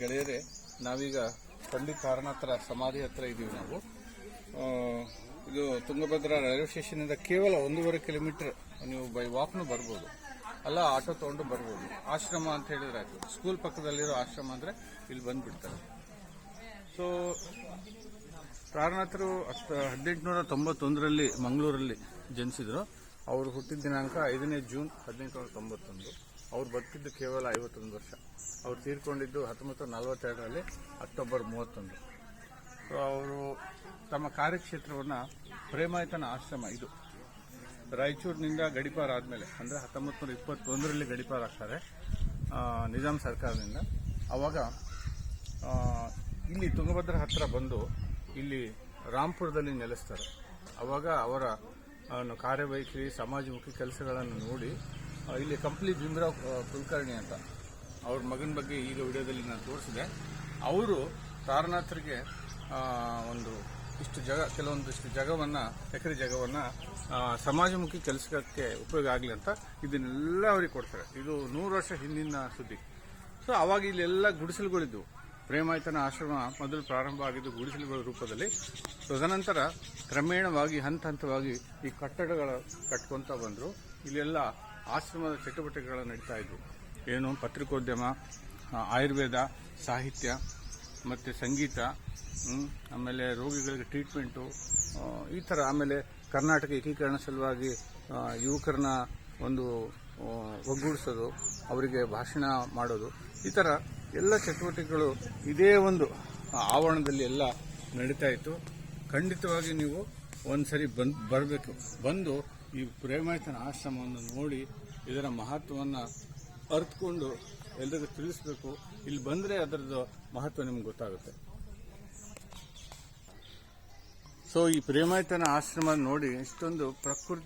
ಗೆಳೆಯರೇ, ನಾವೀಗ ಪಂಡಿತ್ ಕಾರಣಾತ್ರ ಸಮಾಧಿ ಹತ್ರ ಇದ್ದೀವಿ ನಾವು. ಇದು ತುಂಗಭದ್ರಾ ರೈಲ್ವೆ ಸ್ಟೇಷನಿಂದ ಕೇವಲ ಒಂದೂವರೆ ಕಿಲೋಮೀಟರ್ ನೀವು ಬೈ ವಾಕ್ನು ಬರ್ಬೋದು. ಅಲ್ಲ, ಆಟೋ ತಗೊಂಡು ಬರ್ಬೋದು. ಆಶ್ರಮ ಅಂತ ಹೇಳಿದ್ರೆ ಆಯಿತು. ಸ್ಕೂಲ್ ಪಕ್ಕದಲ್ಲಿರೋ ಆಶ್ರಮ ಅಂದರೆ ಇಲ್ಲಿ ಬಂದ್ಬಿಡ್ತಾರೆ. ಸೊ ತಾರನಾಥರು ಹದಿನೆಂಟುನೂರ ತೊಂಬತ್ತೊಂದರಲ್ಲಿ ಮಂಗಳೂರಲ್ಲಿ ಜನಿಸಿದ್ರು. ಅವರು ಹುಟ್ಟಿದ ದಿನಾಂಕ ಐದನೇ ಜೂನ್ ಹದಿನೆಂಟುನೂರ ತೊಂಬತ್ತೊಂದು. ಅವ್ರು ಬದುಕಿದ್ದು ಕೇವಲ ಐವತ್ತೊಂದು ವರ್ಷ. ಅವ್ರು ತೀರ್ಕೊಂಡಿದ್ದು ಹತ್ತೊಂಬತ್ತು ನಲವತ್ತೆರಡರಲ್ಲಿ ಅಕ್ಟೋಬರ್ ಮೂವತ್ತೊಂದು. ಅವರು ತಮ್ಮ ಕಾರ್ಯಕ್ಷೇತ್ರವನ್ನು ಪ್ರೇಮಾಯತನ ಆಶ್ರಮ ಇದು. ರಾಯಚೂರಿನಿಂದ ಗಡಿಪಾರ ಆದಮೇಲೆ, ಅಂದರೆ ಹತ್ತೊಂಬತ್ತು ನೂರ ಇಪ್ಪತ್ತೊಂದರಲ್ಲಿ ಗಡಿಪಾರ ಆಗ್ತಾರೆ ನಿಜಾಮ್ ನಿಜಾಂ ಸರ್ಕಾರದಿಂದ. ಆವಾಗ ಇಲ್ಲಿ ತುಂಗಭದ್ರ ಹತ್ತಿರ ಬಂದು ಇಲ್ಲಿ ರಾಂಪುರದಲ್ಲಿ ನೆಲೆಸ್ತಾರೆ. ಅವಾಗ ಅವರ ಕಾರ್ಯವೈಖರಿ ಸಮಾಜಮುಖಿ ಕೆಲಸಗಳನ್ನು ನೋಡಿ ಇಲ್ಲಿ ಕಂಪ್ಲಿ ಭೀಮರಾವ್ ಕುಲಕರ್ಣಿ ಅಂತ. ಅವ್ರ ಮಗನ ಬಗ್ಗೆ ಈಗ ವಿಡಿಯೋದಲ್ಲಿ ನಾನು ತೋರಿಸಿದೆ. ಅವರು ಸಾರನಾಥರಿಗೆ ಒಂದು ಇಷ್ಟು ಜಗ, ಕೆಲವೊಂದಿಷ್ಟು ಜಗವನ್ನ, ಎಕರೆ ಜಗವನ್ನ ಸಮಾಜಮುಖಿ ಕೆಲಸಕ್ಕೆ ಉಪಯೋಗ ಆಗಲಿ ಅಂತ ಇದನ್ನೆಲ್ಲ ಅವ್ರಿಗೆ ಕೊಡ್ತಾರೆ. ಇದು ನೂರು ವರ್ಷ ಹಿಂದಿನ ಸುದ್ದಿ. ಸೊ, ಅವಾಗ ಇಲ್ಲೆಲ್ಲ ಗುಡಿಸಲುಗಳಿದ್ದವು ಪ್ರೇಮಾಯತನ ಆಶ್ರಮ ಮೊದಲು ಪ್ರಾರಂಭ ಆಗಿದ್ದು ಗುಡಿಸಲುಗಳ ರೂಪದಲ್ಲಿ. ತದನಂತರ ಕ್ರಮೇಣವಾಗಿ ಹಂತ ಹಂತವಾಗಿ ಈ ಕಟ್ಟಡಗಳ ಕಟ್ಕೊತಾ ಬಂದರು. ಇಲ್ಲೆಲ್ಲ ಆಶ್ರಮದ ಚಟುವಟಿಕೆಗಳು ನಡೀತಾ ಇದ್ವು. ಏನು ಪತ್ರಿಕೋದ್ಯಮ ಆಯುರ್ವೇದ, ಸಾಹಿತ್ಯ, ಮತ್ತು ಸಂಗೀತ ಆಮೇಲೆ ರೋಗಿಗಳಿಗೆ ಟ್ರೀಟ್ಮೆಂಟು ಈ ಥರ ಆಮೇಲೆ ಕರ್ನಾಟಕ ಏಕೀಕರಣ ಸಲುವಾಗಿ ಯುವಕರನ್ನ ಒಂದು ಒಗ್ಗೂಡಿಸೋದು, ಅವರಿಗೆ ಭಾಷಣ ಮಾಡೋದು, ಈ ಥರ ಎಲ್ಲ ಚಟುವಟಿಕೆಗಳು ಇದೇ ಒಂದು ಆವರಣದಲ್ಲಿ ಎಲ್ಲ ನಡೀತಾ ಇತ್ತು. ಖಂಡಿತವಾಗಿ ನೀವು ಒಂದ್ಸರಿ ಬಂದು ಬರಬೇಕು. ಬಂದು ಈ ಪ್ರೇಮಾಯತನ ಆಶ್ರಮವನ್ನು ನೋಡಿ ಇದರ ಮಹತ್ವವನ್ನು ಅರ್ಥಕೊಂಡು ಎಲ್ಲರಿಗೂ ತಿಳಿಸ್ಬೇಕು. ಇಲ್ಲಿ ಬಂದರೆ ಅದರದ್ದು ಮಹತ್ವ ನಿಮ್ಗೆ ಗೊತ್ತಾಗುತ್ತೆ. ಸೊ ಈ ಪ್ರೇಮಾಯತನ ಆಶ್ರಮ ನೋಡಿ ಇಷ್ಟೊಂದು ಪ್ರಕೃತಿ